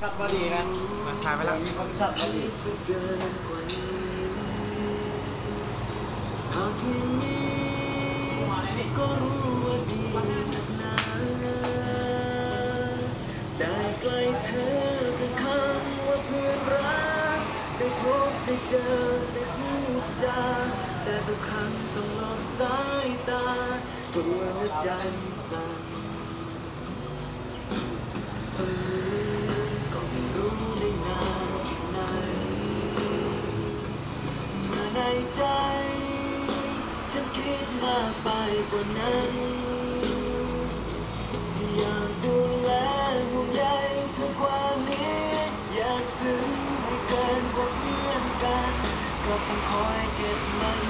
ชัดพอดีนะมาถ่ายไปแล้วมีความชัดพอดีเกินกว่านี้หากที่นี้ก็รู้ว่าดีนักหนาได้ใกล้เธอเป็นคำว่าเพื่อนรักได้พบได้เจอได้พูดจาแต่ทุกครั้งต้องหลอกสายตาตัวหัวใจสั่น ใจฉันคิดมากไปกว่านั้นอยากดูแลหัวใจเธอกว่านี้อยากซึ้งให้เกินกว่าเพื่อนกันก็คงคอยเก็บมัน